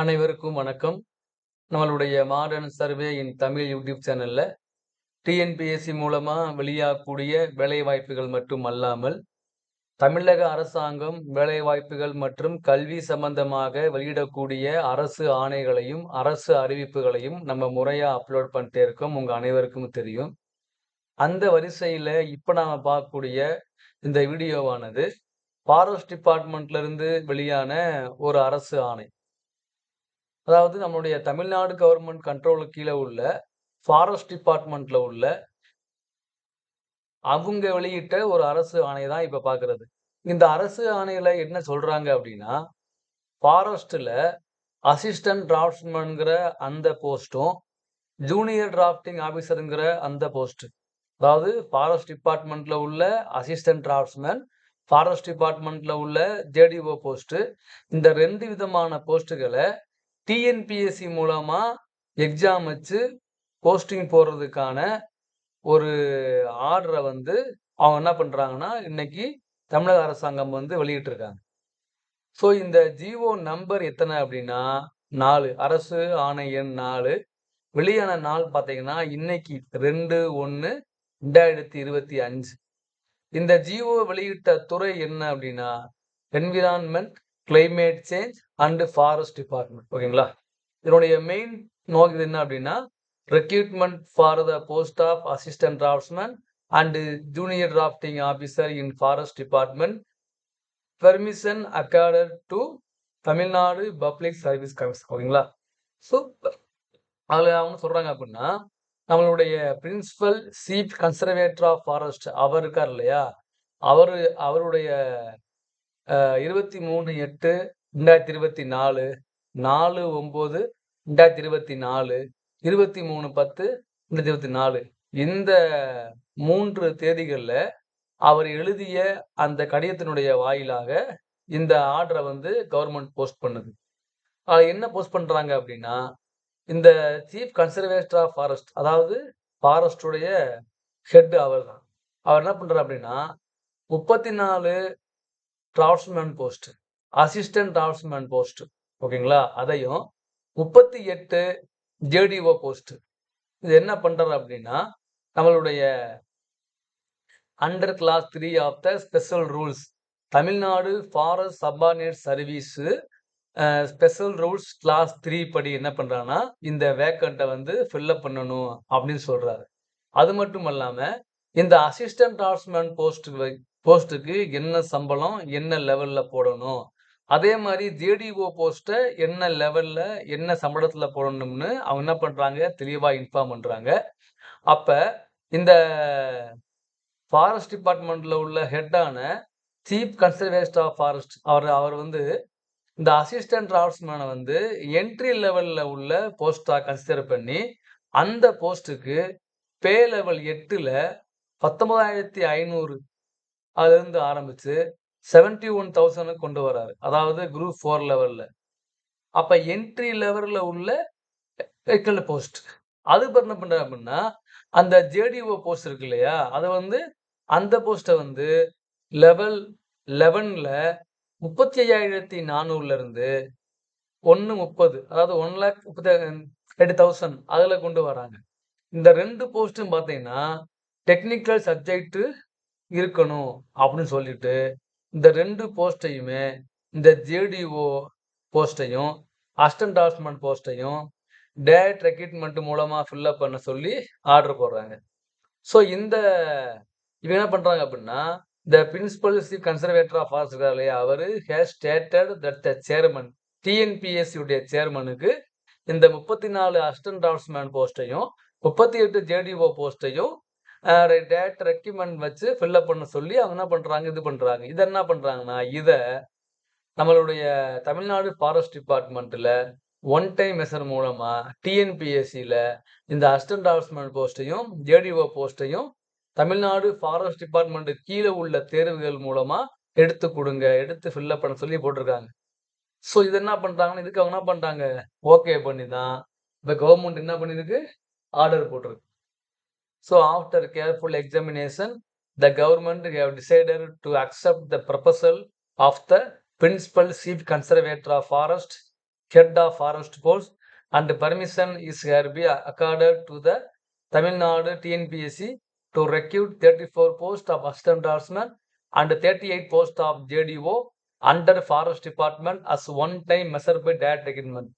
அனைவருக்கும் வணக்கம். நம்மளுடைய modern survey in Tamil YouTube சேனலில் டிஎன்பிஎஸ்சி மூலமாக வெளியாகக்கூடிய வேலைவாய்ப்புகள் மட்டும் அல்லாமல் தமிழக அரசாங்கம் வேலைவாய்ப்புகள் மற்றும் கல்வி சம்பந்தமாக வெளியிடக்கூடிய அரசு ஆணைகளையும் அரசு அறிவிப்புகளையும் நம்ம முறையாக அப்லோட் பண்ணிட்டே இருக்கோம். உங்கள் அனைவருக்கும் தெரியும். அந்த வரிசையில் இப்போ நாம் பார்க்கக்கூடிய இந்த வீடியோவானது ஃபாரஸ்ட் டிபார்ட்மெண்ட்லேருந்து வெளியான ஒரு அரசு ஆணை. அதாவது நம்மளுடைய தமிழ்நாடு கவர்மெண்ட் கண்ட்ரோலுக்கு கீழே உள்ள ஃபாரஸ்ட் டிபார்ட்மெண்ட்ல உள்ள அவங்க வெளியிட்ட ஒரு அரசு ஆணை தான் இப்போ பார்க்குறது இந்த அரசு ஆணையில என்ன சொல்றாங்க அப்படின்னா ஃபாரஸ்ட்ல அசிஸ்டன்ட் டிராஃப்ட்மேனுங்கிற அந்த போஸ்ட்டும் ஜூனியர் டிராஃப்டிங் ஆஃபீஸருங்கிற அந்த போஸ்ட் அதாவது ஃபாரஸ்ட் டிபார்ட்மெண்ட்ல உள்ள அசிஸ்டன்ட் டிராஃப்ட்ஸ்மேன் ஃபாரஸ்ட் டிபார்ட்மெண்ட்ல உள்ள ஜேடிஓ போஸ்ட்டு இந்த ரெண்டு விதமான போஸ்ட்டுகளை டிஎன்பிஎஸ்சி மூலமாக எக்ஸாம் வச்சு போஸ்டிங் போடுறதுக்கான ஒரு ஆர்டரை வந்து அவங்க என்ன பண்ணுறாங்கன்னா இன்னைக்கு தமிழக அரசாங்கம் வந்து வெளியிட்டிருக்காங்க. ஸோ இந்த ஜிஓ நம்பர் எத்தனை அப்படின்னா நாலு. அரசு ஆணை எண் நாலு. வெளியான நாள் பார்த்தீங்கன்னா இன்னைக்கு ரெண்டு ஒன்று ரெண்டாயிரத்தி இருபத்தி அஞ்சு. இந்த ஜிஓ வெளியிட்ட துறை என்ன அப்படின்னா environment climate change and forest department ஓகேங்களா இதனுடைய மெயின் நோக்கம் என்ன அப்படின்னா recruitment for the post of assistant draftsman and junior drafting officer in forest department permission accorded to Tamil Nadu public service commission ஓகேங்களா ஸோ அதில் அவங்க சொல்கிறாங்க அப்படின்னா நம்மளுடைய principal chief conservator of forest அவர் இருக்கார் இல்லையா? அவர் அவருடைய இருபத்தி மூணு எட்டு ரெண்டாயிரத்தி இருபத்தி நாலு நாலு ஒம்பது ரெண்டாயிரத்தி இருபத்தி நாலு இருபத்தி மூணு பத்து ரெண்டாயிரத்தி இருபத்தி நாலு. இந்த மூன்று தேதிகளில் அவர் எழுதிய அந்த கடிதத்தினுடைய வாயிலாக இந்த ஆர்டரை வந்து கவர்மெண்ட் போஸ்ட் பண்ணுது. அதை என்ன போஸ்ட் பண்ணுறாங்க அப்படின்னா இந்த சீஃப் கன்சர்வேட்டர் ஆஃப் ஃபாரஸ்ட் அதாவது ஃபாரஸ்டுடைய ஹெட் அவர் தான் அவர் என்ன பண்ணுறார் அப்படின்னா முப்பத்தி நாலு draftsman post assistant draftsman post ஓகேங்களா? அதையும் முப்பத்தி எட்டு ஜேடிஓ போஸ்ட் இது என்ன பண்ணுறது அப்படின்னா நம்மளுடைய under class three of the special rules Tamil Nadu forest subordinate service special rules class three படி என்ன பண்ணுறாங்கன்னா இந்த வேக்கண்ட்டை வந்து ஃபில்லப் பண்ணணும் அப்படின்னு சொல்றாரு. அது மட்டும் இல்லாமல் இந்த அசிஸ்டன்ட் டிராஃப்ட்ஸ்மேன் போஸ்ட் போஸ்ட்டுக்கு என்ன சம்பளம் என்ன லெவலில் போடணும்? அதே மாதிரி ஜேடிஓ போஸ்ட்டை என்ன லெவலில் என்ன சம்பளத்தில் போடணும்னு அவங்க என்ன பண்ணுறாங்க தெளிவாக இன்ஃபார்ம் பண்ணுறாங்க அப்போ இந்த ஃபாரஸ்ட் டிபார்ட்மெண்ட்டில் உள்ள ஹெட்டான சீஃப் கன்சர்வேஸ்ட் ஆஃப் ஃபாரஸ்ட் அவர் அவர் வந்து இந்த அசிஸ்டன்ட் டிராஃப்ட்ஸ்மேனை வந்து என்ட்ரி லெவலில் உள்ள போஸ்ட்டாக கன்சிடர் பண்ணி அந்த போஸ்ட்டுக்கு பே லெவல் எட்டில் பத்தொன்பதாயிரத்தி ஐநூறு அதுலேருந்து ஆரம்பித்து செவன்டி ஒன் தௌசண்ட் கொண்டு வராரு. அதாவது குரூப் ஃபோர் லெவலில் அப்போ என்ட்ரி லெவலில் உள்ள வெஹிக்கல் போஸ்ட் அது என்ன பண்ற அப்படின்னா அந்த ஜேடிஓ போஸ்ட் இருக்கு இல்லையா? அதை வந்து அந்த போஸ்ட்டை வந்து லெவல் லெவனில் முப்பத்தி ஐயாயிரத்தி நானூறுலேருந்து ஒன்று முப்பது அதாவது ஒன் லேக் முப்பத்தி எயிட் தௌசண்ட் அதில் கொண்டு வராங்க. இந்த ரெண்டு போஸ்ட்டும் பார்த்தீங்கன்னா டெக்னிக்கல் சப்ஜெக்ட்டு இருக்கணும் அப்படின்னு சொல்லிட்டு இந்த ரெண்டு போஸ்ட்டையுமே இந்த ஜேடிஓ போஸ்ட்டையும் அசிஸ்டன்ட் டாஸ்மெண்ட் போஸ்ட்டையும் டேரக்ட் ரெக்ரூட்மெண்ட் மூலமாக ஃபில்லப் பண்ண சொல்லி ஆர்டர் போடுறாங்க. ஸோ இந்த இவங்க என்ன பண்ணுறாங்க அப்படின்னா the principal chief conservator of forest இருக்கார் இல்லையா அவர் has stated that the chairman டிஎன்பிஎஸ்சியுடைய சேர்மனுக்கு இந்த முப்பத்தி நாலு அசிஸ்டன்ட் டிராஃப்ட்ஸ்மேன் போஸ்ட்டையும் முப்பத்தி எட்டு ஜேடிஓ போஸ்ட்டையும் டேட் ரெக்கமெண்ட் வச்சு ஃபில்லப் பண்ண சொல்லி அவங்க என்ன பண்ணுறாங்க இது பண்ணுறாங்க இதை என்ன பண்ணுறாங்கன்னா இதை நம்மளுடைய தமிழ்நாடு ஃபாரஸ்ட் டிபார்ட்மெண்ட்டில் ஒன் டைம் மெஷர் மூலமாக டிஎன்பிஎஸ்சியில் இந்த அசிஸ்டன்ட் டிராஃப்ட்ஸ்மேன் போஸ்ட்டையும் ஜேடிஓ போஸ்ட்டையும் தமிழ்நாடு ஃபாரஸ்ட் டிபார்ட்மெண்ட் கீழே உள்ள தேர்வுகள் மூலமாக எடுத்து கொடுங்க எடுத்து ஃபில்லப் பண்ண சொல்லி போட்டிருக்காங்க. ஸோ இது என்ன பண்றாங்கன்னா இதுக்கு அவங்க என்ன பண்ணுறாங்க ஓகே பண்ணி தான் இப்போ கவர்மெண்ட் என்ன பண்ணிருக்கு ஆர்டர் போட்டிருக்கு. So after careful examination the government have decided to accept the proposal of the principal chief conservator of forest head of forest post and permission is hereby accorded to the Tamil Nadu TNPSC to recruit 34 posts of assistant draftsman and 38 posts of JDO under forest department as one time measured by direct recruitment.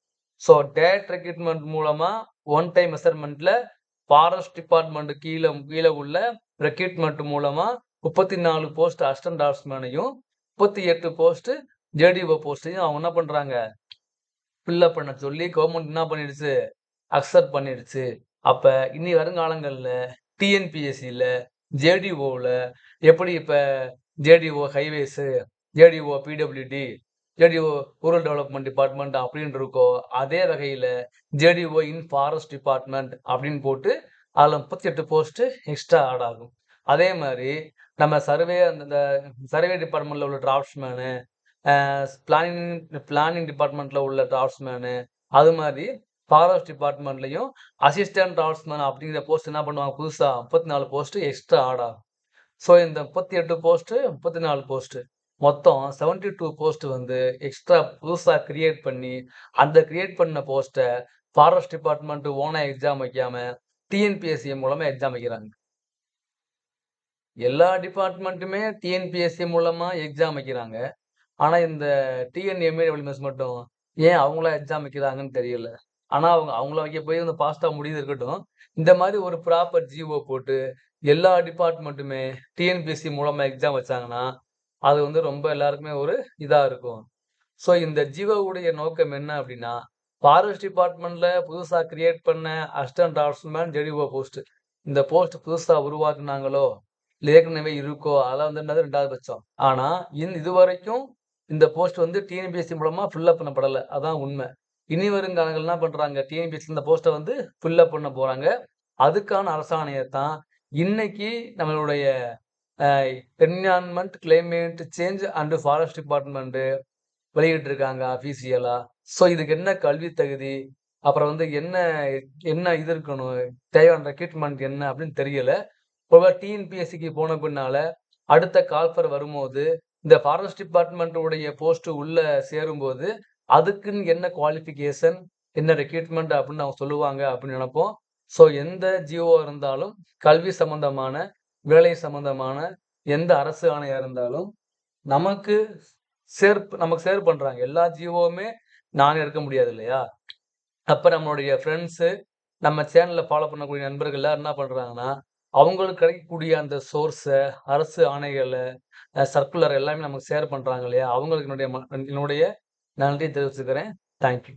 So direct recruitment மூலமா one time மெஷர்மெண்ட்ல forest department கீழே கீழே உள்ள recruitment மூலமா முப்பத்தி நாலு post assistant டாட்ஸ்மேனையும் முப்பத்தி எட்டு post JDO போஸ்டையும் அவங்க என்ன பண்றாங்க? ஃபில்லப் பண்ண சொல்லி கவர்மெண்ட் என்ன பண்ணிடுச்சு? அக்செப்ட் பண்ணிடுச்சு. அப்ப இனி வருங்காலங்களில் டிஎன்பிஎஸ்சியில் ஜேடிஓவில் எப்படி இப்போ JDO highways JDO PWD JDO rural development department அப்படின்னு இருக்கோ அதே வகையில் ஜேடிஓ இன் ஃபாரஸ்ட் டிபார்ட்மெண்ட் அப்படின்னு போட்டு அதில் முப்பத்தி எட்டு போஸ்ட்டு எக்ஸ்ட்ரா ஆட் ஆகும். அதே மாதிரி நம்ம சர்வே அந்த சர்வே டிபார்ட்மெண்ட்டில் உள்ள டிராஃப்ட்ஸ்மேனு பிளானிங் பிளானிங் டிபார்ட்மெண்ட்டில் உள்ள டிராஃப்ட்ஸ்மேனு அது மாதிரி ஃபாரஸ்ட் டிபார்ட்மெண்ட்லையும் அசிஸ்டன்ட் டிராஃப்ட்ஸ்மேன் அப்படிங்கிற போஸ்ட் என்ன பண்ணுவாங்க புதுசாக முப்பத்தி நாலு போஸ்ட்டு எக்ஸ்ட்ரா ஆட் ஆகும். ஸோ இந்த முப்பத்தி எட்டு போஸ்ட்டு முப்பத்தி நாலு போஸ்ட்டு மொத்தம் செவன்டி டூ போஸ்ட் வந்து எக்ஸ்ட்ரா புதுசாக கிரியேட் பண்ணி அந்த கிரியேட் பண்ண போஸ்ட்டை ஃபாரஸ்ட் டிபார்ட்மெண்ட் ஓனாக எக்ஸாம் வைக்காம டிஎன்பிஎஸ்சி மூலமாக எக்ஸாம் வைக்கிறாங்க. எல்லா டிபார்ட்மெண்ட்டுமே டிஎன்பிஎஸ்சி மூலமாக எக்ஸாம் வைக்கிறாங்க. ஆனால் இந்த டிஎன்எம்ஏ டபிள்யூஎஸ் மட்டும் ஏன் அவங்களா எக்ஸாம் வைக்கிறாங்கன்னு தெரியல. ஆனால் அவங்க அவங்கள வைக்க போய் வந்து பாஸ்டாக முடியுது இருக்கட்டும். இந்த மாதிரி ஒரு ப்ராப்பர் ஜிஓ போட்டு எல்லா டிபார்ட்மெண்ட்டுமே டிஎன்பிஎஸ்சி மூலமாக எக்ஸாம் வச்சாங்கன்னா அது வந்து ரொம்ப எல்லாருக்குமே ஒரு இதாக இருக்கும். ஸோ இந்த ஜீவோவுடைய நோக்கம் என்ன அப்படின்னா ஃபாரஸ்ட் டிபார்ட்மெண்ட்ல புதுசாக கிரியேட் பண்ண அசிஸ்டன்ட் டாட்ஸ்மேன் ஜெடிஓ போஸ்ட் இந்த போஸ்ட் புதுசாக உருவாக்குனாங்களோ இல்லை ஏற்கனவே இருக்கோ அதெல்லாம் வந்து என்னது? ரெண்டாவது பட்சம். ஆனால் இந் இது வரைக்கும் இந்த போஸ்ட் வந்து டிஎன்பிஎஸ்சி மூலமாக ஃபில்அப் பண்ணப்படலை. அதான் உண்மை. இனி வருங்காலங்கள் என்ன பண்ணுறாங்க டிஎன்பிஎஸ்சி இந்த போஸ்ட்டை வந்து ஃபில்அப் பண்ண போகிறாங்க அதுக்கான அரசாணையை தான் இன்னைக்கு நம்மளுடைய environment climate change and forest department வெளியிட்டிருக்காங்க அஃபீஷியலாக ஸோ இதுக்கு என்ன கல்வி தகுதி? அப்புறம் வந்து என்ன என்ன இது இருக்கணும்? தேவையான ரெக்ரூட்மெண்ட் என்ன அப்படின்னு தெரியல. ஒருவேளை டிஎன்பிஎஸ்சிக்கு போன பின்னால அடுத்த கால்ஃபர் வரும்போது இந்த ஃபாரஸ்ட் டிபார்ட்மெண்ட்டுடைய போஸ்ட்டு உள்ளே சேரும்போது அதுக்குன்னு என்ன குவாலிஃபிகேஷன் என்ன ரெக்ரூட்மெண்ட் அப்படின்னு அவங்க சொல்லுவாங்க அப்படின்னு நினைப்போம். ஸோ எந்த ஜிஓ இருந்தாலும் கல்வி சம்பந்தமான வேலை சம்பந்தமான எந்த அரசு ஆணையா இருந்தாலும் நமக்கு சேர் நமக்கு சேர் பண்றாங்க. எல்லா ஜீவோவுமே நானே இருக்க முடியாது இல்லையா? அப்ப நம்மளுடைய ஃப்ரெண்ட்ஸு நம்ம சேனல்ல ஃபாலோ பண்ணக்கூடிய நண்பர்கள் எல்லாம் என்ன பண்றாங்கன்னா அவங்களுக்கு கிடைக்கக்கூடிய அந்த சோர்ஸை அரசு ஆணைகளை சர்க்குலர் எல்லாமே நமக்கு ஷேர் பண்றாங்க இல்லையா? அவங்களுக்கு என்னுடைய ம- என்னுடைய நன்றி தெரிவிச்சுக்கிறேன். தேங்க்யூ